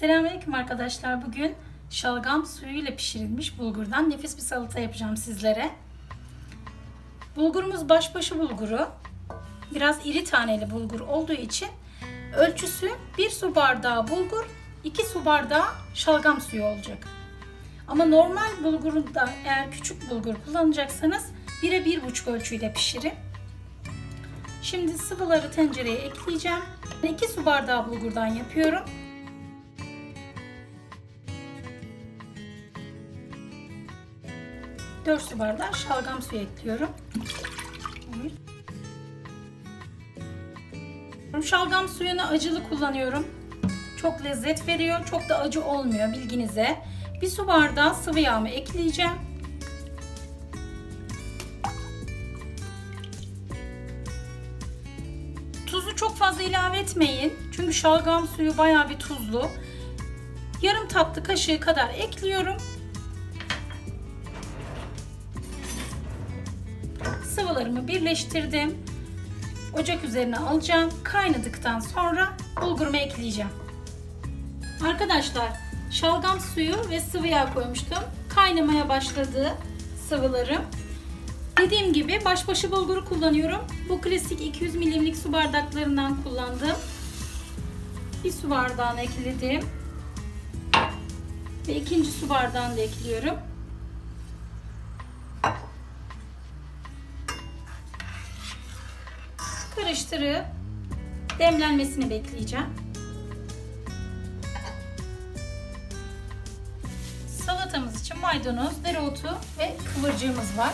Selamünaleyküm arkadaşlar. Bugün şalgam suyu ile pişirilmiş bulgurdan nefis bir salata yapacağım sizlere. Bulgurumuz başbaşı bulguru. Biraz iri taneli bulgur olduğu için ölçüsü 1 su bardağı bulgur, 2 su bardağı şalgam suyu olacak. Ama normal bulguru da eğer küçük bulgur kullanacaksanız 1'e 1,5 ölçüyle pişirin. Şimdi sıvıları tencereye ekleyeceğim. 2 su bardağı bulgurdan yapıyorum. Dört su bardağı şalgam suyu ekliyorum. Şalgam suyunu acılı kullanıyorum. Çok lezzet veriyor. Çok da acı olmuyor bilginize. Bir su bardağı sıvı yağımı ekleyeceğim. Tuzu çok fazla ilave etmeyin. Çünkü şalgam suyu bayağı bir tuzlu. Yarım tatlı kaşığı kadar ekliyorum. Sıvılarımı birleştirdim. Ocak üzerine alacağım. Kaynadıktan sonra bulgurumu ekleyeceğim. Arkadaşlar şalgam suyu ve sıvı yağ koymuştum. Kaynamaya başladı sıvılarım. Dediğim gibi başbaşı bulguru kullanıyorum. Bu klasik 200 milimlik su bardaklarından kullandım. Bir su bardağını ekledim. Ve ikinci su bardağını da ekliyorum. Karıştırıp demlenmesini bekleyeceğim. Salatamız için maydanoz, dereotu ve kıvırcığımız var.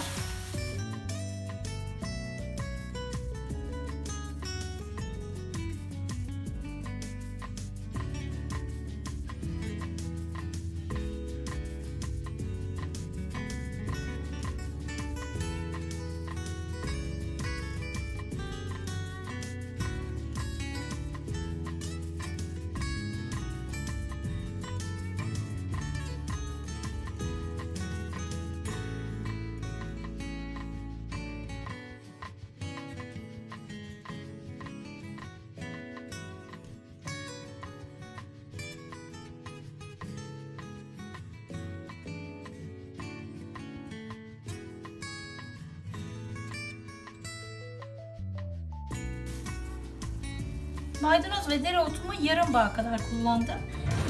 Maydanoz ve dereotumu yarım bağ kadar kullandım.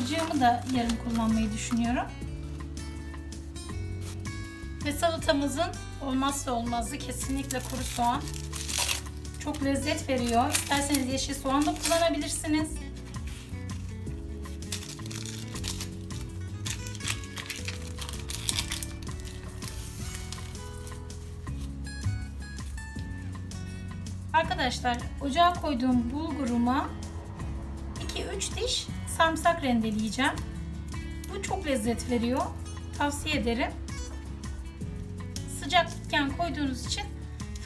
Cığımı da yarım kullanmayı düşünüyorum. Ve salatamızın olmazsa olmazı kesinlikle kuru soğan. Çok lezzet veriyor. İsterseniz yeşil soğan da kullanabilirsiniz. Arkadaşlar ocağa koyduğum bulguruma 2-3 diş sarımsak rendeleyeceğim. Bu çok lezzet veriyor. Tavsiye ederim. Sıcakken koyduğunuz için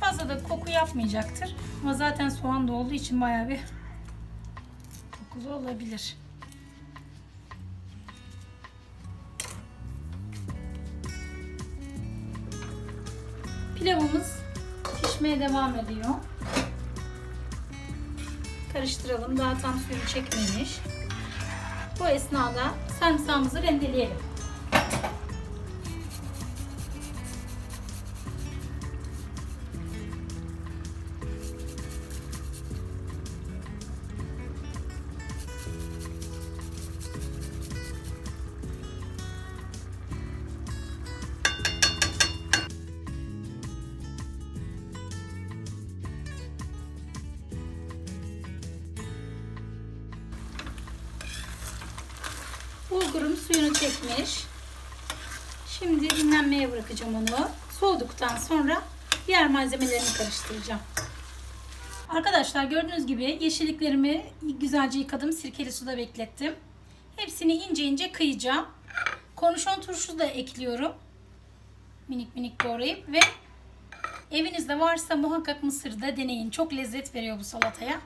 fazla da koku yapmayacaktır. Ama zaten soğan da olduğu için bayağı bir kokulu olabilir. Pilavımız pişmeye devam ediyor. Karıştıralım. Daha tam suyunu çekmemiş. Bu esnada sarımsağımızı rendeleyelim. Suyunu çekmiş. Şimdi dinlenmeye bırakacağım onu. Soğuduktan sonra diğer malzemelerini karıştıracağım. Arkadaşlar gördüğünüz gibi yeşilliklerimi güzelce yıkadım. Sirkeli suda beklettim. Hepsini ince ince kıyacağım. Kornişon turşusu da ekliyorum. Minik minik doğrayıp ve evinizde varsa muhakkak mısır da deneyin. Çok lezzet veriyor bu salataya.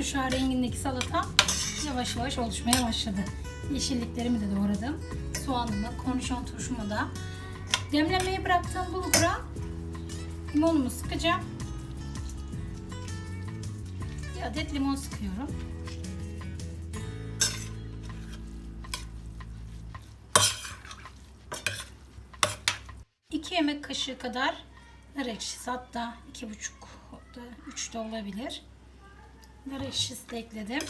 Gökkuşağı rengindeki salata yavaş yavaş oluşmaya başladı. Yeşilliklerimi de doğradım. Soğanımı, kornişon turşumu da. Demlenmeye bıraktığım bulgura limonumu sıkacağım. Bir adet limon sıkıyorum. İki yemek kaşığı kadar nar ekşisi hatta iki buçuk da üç de olabilir. Ekşisi de ekledim.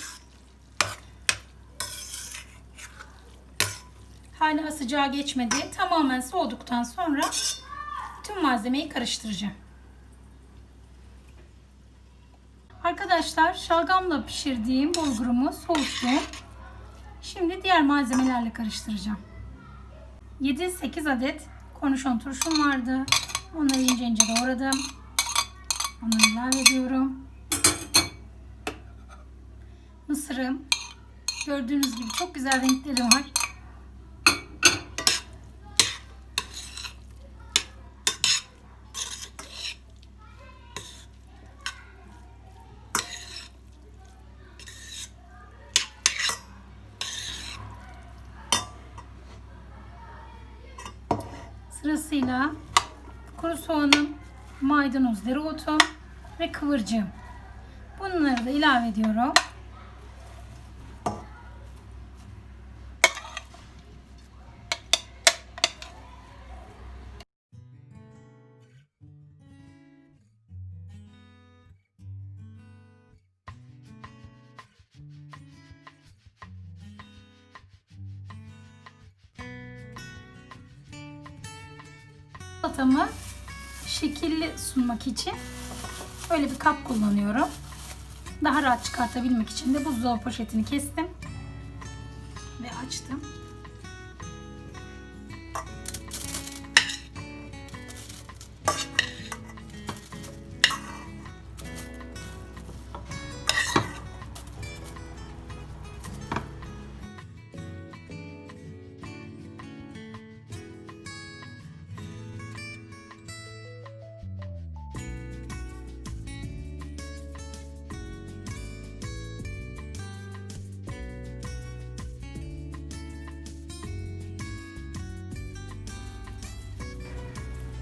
Hala sıcağı geçmedi. Tamamen soğuduktan sonra tüm malzemeyi karıştıracağım. Arkadaşlar şalgamla pişirdiğim bulgurumu soğuttum. Şimdi diğer malzemelerle karıştıracağım. 7-8 adet kornişon turşum vardı. Onları ince ince doğradım. Onları ilave ediyorum. Mısırım. Gördüğünüz gibi çok güzel renkleri var. Sırasıyla kuru soğanım, maydanoz, dereotum ve kıvırcığım. Bunları da ilave ediyorum. Salatamı şekilli sunmak için böyle bir kap kullanıyorum. Daha rahat çıkartabilmek için de buzdolabı poşetini kestim ve açtım.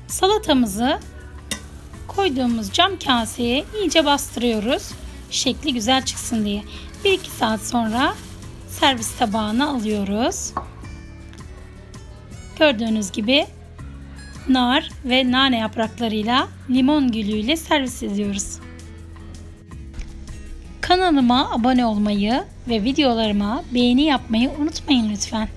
Salatamızı koyduğumuz cam kaseye iyice bastırıyoruz. Şekli güzel çıksın diye. 1-2 saat sonra servis tabağına alıyoruz. Gördüğünüz gibi nar ve nane yapraklarıyla limon gülüyle servis ediyoruz. Kanalıma abone olmayı ve videolarıma beğeni yapmayı unutmayın lütfen.